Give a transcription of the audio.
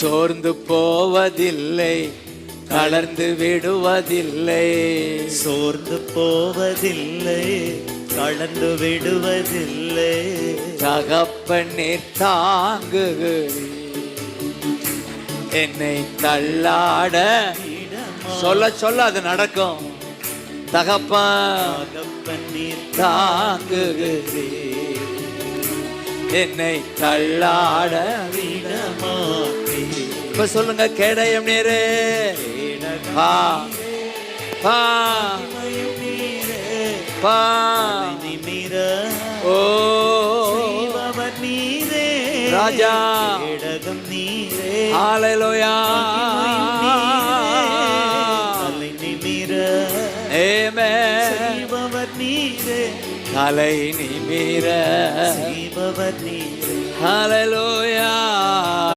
சோர்ந்து போவதில்லை தளர்ந்து விடுவதில்லை. சோர்ந்து போவதில்லை கலந்து விடுவதில்லை. தகப்பனே தாங்குகிறீர் என்னை தள்ளாட. சொல்ல சொல்ல அது நடக்கும். தகப்பன் தாங்குகிறீர். என்னை தள்ளாட. விடமாட்டீர் இப்ப சொல்லுங்க கேடயம் நேரே. பா பா பா. ஓ. நீரே ராஜா. இடகம் நீரே ஹalleluya தலை நிமிர ஹalleluya.